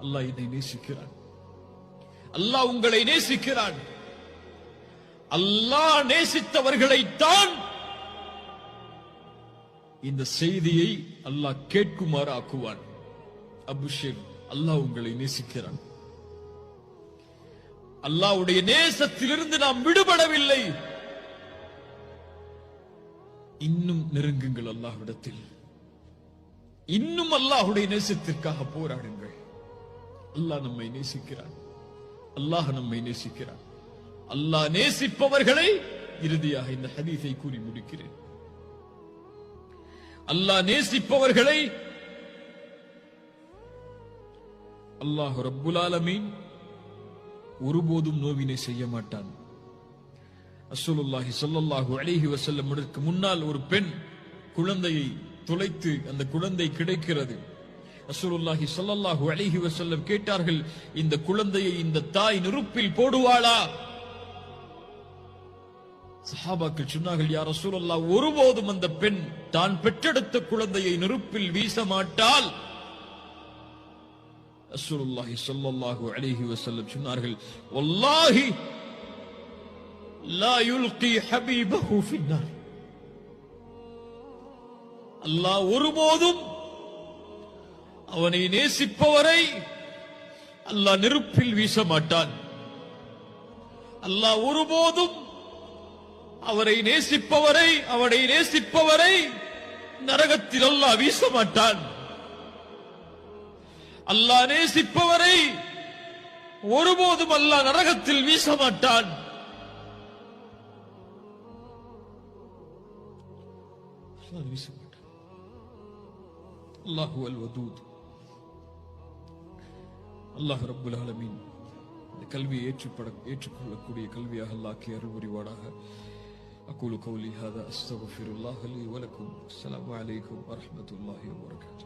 அல்லாஹ் என்னை நேசிக்கிறான். அல்லாஹ் உங்களை நேசிக்கிறான். அல்லாஹ் நேசித்தவர்களைத்தான் இந்த செய்தியை அல்லாஹ் கேட்குமாறு ஆக்குவான் அபிஷேக் அல்லாஹ் உங்களை நேசிக்கிறான். அல்லாவுடைய நேசத்திலிருந்து நாம் விடுபடவில்லை. இன்னும் நெருங்குங்கள் அல்லாஹ்விடத்தில். இன்னும் அல்லாஹுடைய நேசத்திற்காக போராடுங்கள். அல்லாஹ் நம்மை நேசிக்கிறான். அல்லாஹ் நம்மை நேசிக்கிறான். அல்லாஹ் நேசிப்பவர்களை இறுதியாக இந்த ஹதீஸை கூறி முடிக்கிறேன். அல்லாஹ் நேசிப்பவர்களை அல்லாஹ் ரப்புல் ஒருபோதும் நோவினை செய்ய மாட்டான். அஸ்ஸலுல்லாஹி சொல்லல்லாஹு அழகி வசல்லம் முன்னால் ஒரு பெண் குழந்தையை துளைத்து அந்த குழந்தை கிடைக்கிறது. ரசூலுல்லாஹி ஸல்லல்லாஹு அலைஹி வசல்லம் கேட்டார்கள் இந்த குழந்தையை இந்த தாய் நெருப்பில் போடுவாளா? சஹாபாக்கள் சொன்னார்கள் யார் ரசூலல்லா ஒருபோதும் அந்த பெண் தான் பெற்றெடுத்த குழந்தையை நெருப்பில் வீச மாட்டாள். ரசூலுல்லாஹி ஸல்லல்லாஹு அலைஹி வசல்லம் சொன்னார்கள் வல்லாஹி லா யுல்கி ஹபீபஹு ஃபின்னார் அல்லாஹ் ஒருபோதும் அவனை நேசிப்பவரை அல்லாஹ் நெருப்பில் வீச மாட்டான் அல்லாஹ் ஒருபோதும் அவரை நேசிப்பவரை அவனை நேசிப்பவரை நரகத்தில் அல்லாஹ் வீச மாட்டான் அல்லாஹ் நேசிப்பவரை ஒருபோதும் அல்லாஹ் நரகத்தில் வீச மாட்டான் வீச மாட்டான் அல்லாஹு அல் அல்லாஹ் ரப்புல் ஆலமீன் இந்த கல்வியை ஏற்றுப்பட ஏற்றுக்கொள்ளக்கூடிய கல்வியாக அல்லாஹ் அருள் புரிவாடாக أقول قولي هذا أستغفر الله لي ولكم السلام عليكم ورحمة الله وبركاته